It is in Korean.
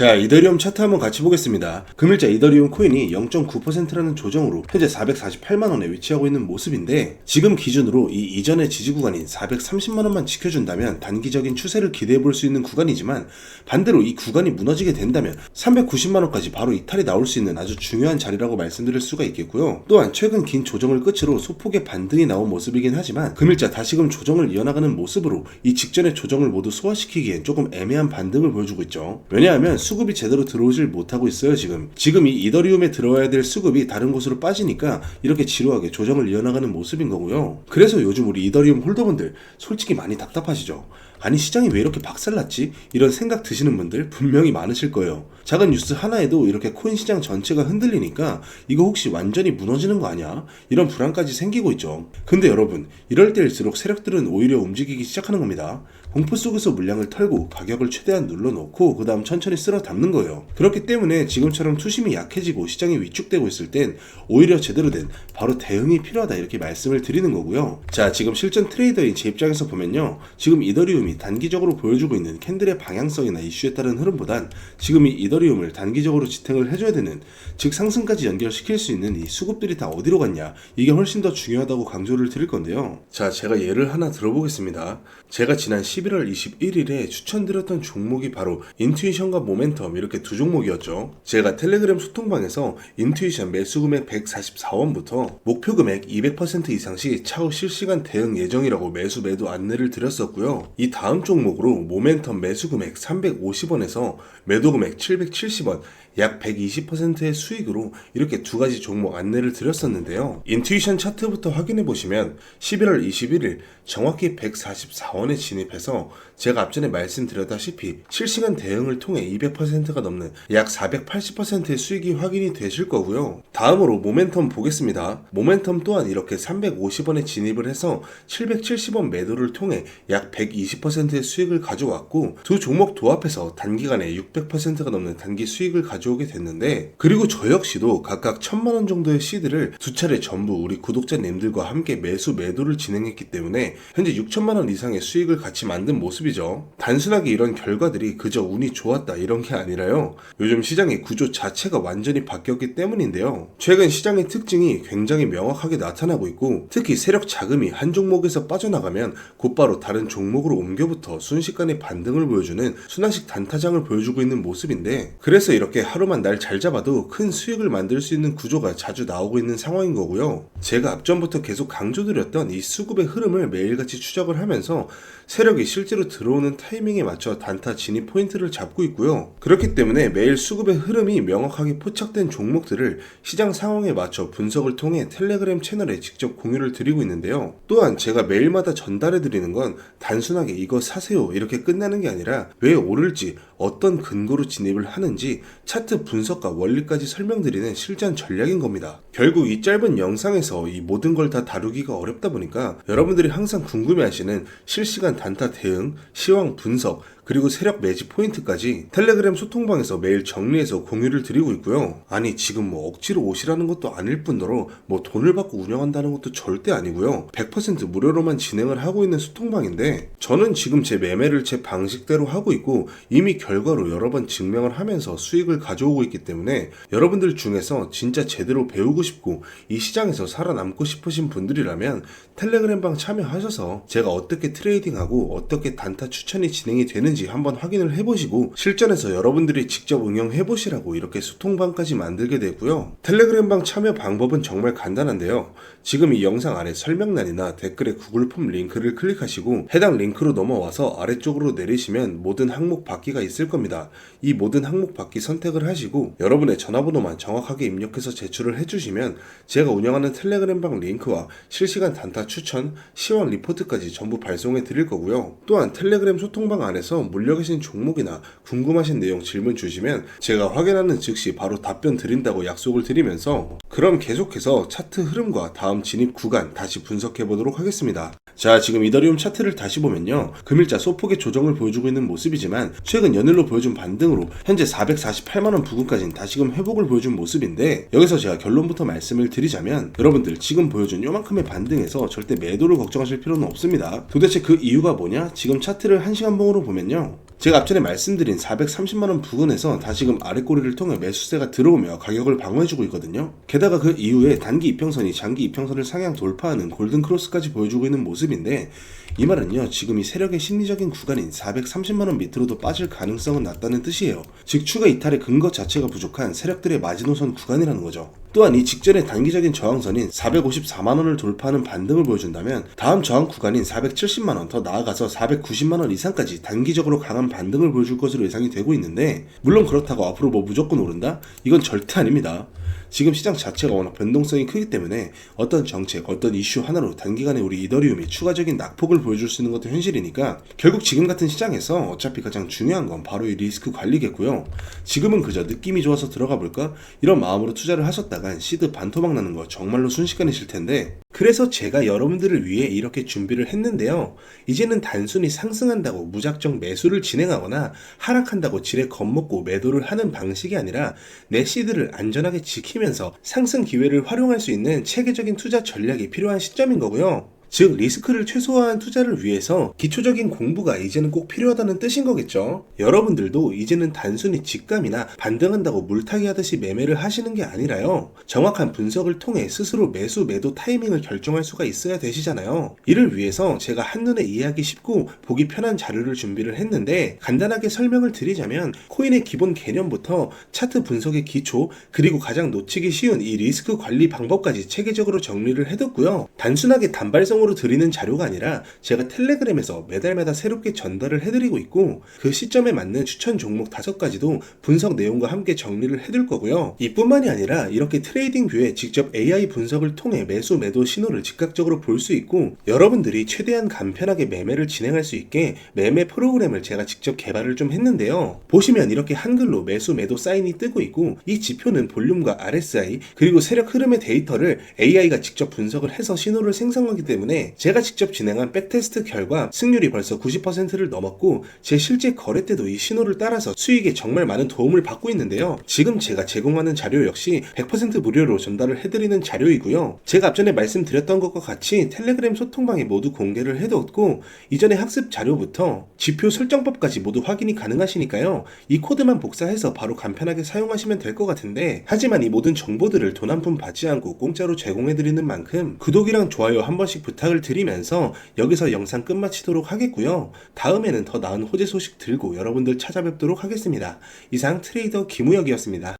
자, 이더리움 차트 한번 같이 보겠습니다. 금일자 이더리움 코인이 0.9%라는 조정으로 현재 448만원에 위치하고 있는 모습인데, 지금 기준으로 이 이전의 지지 구간인 430만원만 지켜준다면 단기적인 추세를 기대해 볼 수 있는 구간이지만, 반대로 이 구간이 무너지게 된다면 390만원까지 바로 이탈이 나올 수 있는 아주 중요한 자리라고 말씀드릴 수가 있겠고요. 또한 최근 긴 조정을 끝으로 소폭의 반등이 나온 모습이긴 하지만, 금일자 다시금 조정을 이어나가는 모습으로 이 직전의 조정을 모두 소화시키기엔 조금 애매한 반등을 보여주고 있죠. 왜냐하면 수급이 제대로 들어오질 못하고 있어요, 지금. 지금 이 이더리움에 들어와야 될 수급이 다른 곳으로 빠지니까 이렇게 지루하게 조정을 이어나가는 모습인 거고요. 그래서 요즘 우리 이더리움 홀더분들 솔직히 많이 답답하시죠? 아니 시장이 왜 이렇게 박살났지? 이런 생각 드시는 분들 분명히 많으실 거예요. 작은 뉴스 하나에도 이렇게 코인 시장 전체가 흔들리니까 이거 혹시 완전히 무너지는 거 아니야? 이런 불안까지 생기고 있죠. 근데 여러분, 이럴 때일수록 세력들은 오히려 움직이기 시작하는 겁니다. 공포 속에서 물량을 털고 가격을 최대한 눌러놓고 그 다음 천천히 쓸어 담는 거예요. 그렇기 때문에 지금처럼 투심이 약해지고 시장이 위축되고 있을 땐 오히려 제대로 된 바로 대응이 필요하다 이렇게 말씀을 드리는 거고요. 자, 지금 실전 트레이더인 제 입장에서 보면요. 지금 이더리움이 단기적으로 보여주고 있는 캔들의 방향성이나 이슈에 따른 흐름보단 지금 이 이더리움을 단기적으로 지탱을 해줘야 되는 즉 상승까지 연결시킬 수 있는 이 수급들이 다 어디로 갔냐 이게 훨씬 더 중요하다고 강조를 드릴 건데요. 자, 제가 예를 하나 들어보겠습니다. 제가 지난 11월 21일에 추천드렸던 종목이 바로 인투이션과 모멘텀 이렇게 두 종목이었죠. 제가 텔레그램 소통방에서 인투이션 매수 금액 144원부터 목표 금액 200% 이상 시 차후 실시간 대응 예정이라고 매수 매도 안내를 드렸었고요. 이 다음 종목으로 모멘텀 매수 금액 350원에서 매도 금액 770원 약 120%의 수익으로 이렇게 두 가지 종목 안내를 드렸었는데요. 인투이션 차트부터 확인해 보시면 11월 21일 정확히 144원에 진입해서 제가 앞전에 말씀드렸다시피 실시간 대응을 통해 200%가 넘는 약 480%의 수익이 확인이 되실 거고요. 다음으로 모멘텀 보겠습니다. 모멘텀 또한 이렇게 350원에 진입을 해서 770원 매도를 통해 약 120%의 수익을 가져왔고 두 종목 도합해서 단기간에 600%가 넘는 단기 수익을 가져 오게 됐는데 그리고 저 역시도 각각 1000만원 정도의 시드를 두 차례 전부 우리 구독자님들과 함께 매수 매도를 진행했기 때문에 현재 6천만 원 이상의 수익을 같이 만든 모습이죠. 단순하게 이런 결과들이 그저 운이 좋았다 이런 게 아니라요. 요즘 시장의 구조 자체가 완전히 바뀌었기 때문인데요. 최근 시장의 특징이 굉장히 명확하게 나타나고 있고 특히 세력 자금이 한 종목에서 빠져나가면 곧바로 다른 종목으로 옮겨부터 순식간에 반등을 보여주는 순환식 단타장을 보여주고 있는 모습인데 그래서 이렇게 하루만 날 잘 잡아도 큰 수익을 만들 수 있는 구조가 자주 나오고 있는 상황인 거고요. 제가 앞전부터 계속 강조드렸던 이 수급의 흐름을 매일같이 추적을 하면서 세력이 실제로 들어오는 타이밍에 맞춰 단타 진입 포인트를 잡고 있고요. 그렇기 때문에 매일 수급의 흐름이 명확하게 포착된 종목들을 시장 상황에 맞춰 분석을 통해 텔레그램 채널에 직접 공유를 드리고 있는데요. 또한 제가 매일마다 전달해 드리는 건 단순하게 이거 사세요 이렇게 끝나는 게 아니라 왜 오를지 어떤 근거로 진입을 하는지 차트 분석과 원리까지 설명드리는 실전 전략인 겁니다. 결국 이 짧은 영상에서 이 모든 걸 다 다루기가 어렵다 보니까 여러분들이 항상 궁금해하시는 실시간 단타 대응, 시황 분석, 그리고 세력 매지 포인트까지 텔레그램 소통방에서 매일 정리해서 공유를 드리고 있고요. 아니 지금 뭐 억지로 오시라는 것도 아닐 뿐더러 뭐 돈을 받고 운영한다는 것도 절대 아니고요. 100% 무료로만 진행을 하고 있는 소통방인데 저는 지금 제 매매를 제 방식대로 하고 있고 이미 결과로 여러 번 증명을 하면서 수익을 가져오고 있기 때문에 여러분들 중에서 진짜 제대로 배우고 싶고 이 시장에서 살아남고 싶으신 분들이라면 텔레그램 방 참여하셔서 제가 어떻게 트레이딩하고 어떻게 단타 추천이 진행이 되는지 한번 확인을 해보시고 실전에서 여러분들이 직접 응용해보시라고 이렇게 소통방까지 만들게 되고요. 텔레그램방 참여 방법은 정말 간단한데요. 지금 이 영상 아래 설명란이나 댓글에 구글 폼 링크를 클릭하시고 해당 링크로 넘어와서 아래쪽으로 내리시면 모든 항목 받기가 있을 겁니다. 이 모든 항목 받기 선택을 하시고 여러분의 전화번호만 정확하게 입력해서 제출을 해주시면 제가 운영하는 텔레그램방 링크와 실시간 단타 추천, 시황 리포트까지 전부 발송해 드릴 거고요. 또한 텔레그램 소통방 안에서 물려 계신 종목이나 궁금하신 내용 질문 주시면 제가 확인하는 즉시 바로 답변 드린다고 약속을 드리면서 그럼 계속해서 차트 흐름과 다음 진입 구간 다시 분석해 보도록 하겠습니다. 자, 지금 이더리움 차트를 다시 보면요. 금일자 소폭의 조정을 보여주고 있는 모습이지만 최근 연일로 보여준 반등으로 현재 448만원 부근까지는 다시금 회복을 보여준 모습인데 여기서 제가 결론부터 말씀을 드리자면 여러분들 지금 보여준 요만큼의 반등에서 절대 매도를 걱정하실 필요는 없습니다. 도대체 그 이유가 뭐냐? 지금 차트를 1시간 봉으로 보면요. 제가 앞전에 말씀드린 430만원 부근에서 다시금 아랫꼬리를 통해 매수세가 들어오며 가격을 방어해주고 있거든요. 게다가 그 이후에 단기 이평선이 장기 이평선을 상향 돌파하는 골든 크로스까지 보여주고 있는 모습인데 이 말은요 지금 이 세력의 심리적인 구간인 430만원 밑으로도 빠질 가능성은 낮다는 뜻이에요. 즉 추가 이탈의 근거 자체가 부족한 세력들의 마지노선 구간이라는 거죠. 또한 이 직전의 단기적인 저항선인 454만원을 돌파하는 반등을 보여준다면 다음 저항 구간인 470만원 더 나아가서 490만원 이상까지 단기적으로 강한 반등을 보여줄 것으로 예상이 되고 있는데 물론 그렇다고 앞으로 뭐 무조건 오른다? 이건 절대 아닙니다. 지금 시장 자체가 워낙 변동성이 크기 때문에 어떤 정책, 어떤 이슈 하나로 단기간에 우리 이더리움이 추가적인 낙폭을 보여줄 수 있는 것도 현실이니까 결국 지금 같은 시장에서 어차피 가장 중요한 건 바로 이 리스크 관리겠고요. 지금은 그저 느낌이 좋아서 들어가 볼까? 이런 마음으로 투자를 하셨다간 시드 반토막 나는 거 정말로 순식간이실 텐데 그래서 제가 여러분들을 위해 이렇게 준비를 했는데요. 이제는 단순히 상승한다고 무작정 매수를 진행하거나 하락한다고 지레 겁먹고 매도를 하는 방식이 아니라 내 시드를 안전하게 지키면서 상승 기회를 활용할 수 있는 체계적인 투자 전략이 필요한 시점인 거고요. 즉 리스크를 최소화한 투자를 위해서 기초적인 공부가 이제는 꼭 필요하다는 뜻인 거겠죠. 여러분들도 이제는 단순히 직감이나 반등한다고 물타기 하듯이 매매를 하시는 게 아니라요. 정확한 분석을 통해 스스로 매수 매도 타이밍을 결정할 수가 있어야 되시잖아요. 이를 위해서 제가 한눈에 이해하기 쉽고 보기 편한 자료를 준비를 했는데 간단하게 설명을 드리자면 코인의 기본 개념부터 차트 분석의 기초 그리고 가장 놓치기 쉬운 이 리스크 관리 방법까지 체계적으로 정리를 해뒀고요. 단순하게 단발성 으로 드리는 자료가 아니라 제가 텔레그램에서 매달마다 새롭게 전달을 해드리고 있고 그 시점에 맞는 추천 종목 다섯 가지도 분석 내용과 함께 정리를 해둘 거고요. 이뿐만이 아니라 이렇게 트레이딩 뷰에 직접 AI 분석을 통해 매수 매도 신호를 즉각적으로 볼 수 있고 여러분들이 최대한 간편하게 매매를 진행할 수 있게 매매 프로그램을 제가 직접 개발을 좀 했는데요. 보시면 이렇게 한글로 매수 매도 사인이 뜨고 있고 이 지표는 볼륨과 RSI 그리고 세력 흐름의 데이터를 AI가 직접 분석을 해서 신호를 생성하기 때문에 때문에 제가 직접 진행한 백테스트 결과 승률이 벌써 90%를 넘었고 제 실제 거래 때도 이 신호를 따라서 수익에 정말 많은 도움을 받고 있는데요. 지금 제가 제공하는 자료 역시 100% 무료로 전달을 해드리는 자료이고요. 제가 앞전에 말씀드렸던 것과 같이 텔레그램 소통방에 모두 공개를 해두었고 이전의 학습 자료부터 지표 설정법까지 모두 확인이 가능하시니까요. 이 코드만 복사해서 바로 간편하게 사용하시면 될 것 같은데 하지만 이 모든 정보들을 돈 한 푼 받지 않고 공짜로 제공해드리는 만큼 구독이랑 좋아요 한 번씩 부탁 부탁을 드리면서 여기서 영상 끝마치도록 하겠고요. 다음에는 더 나은 호재 소식 들고 여러분들 찾아뵙도록 하겠습니다. 이상 트레이더 김우혁이었습니다.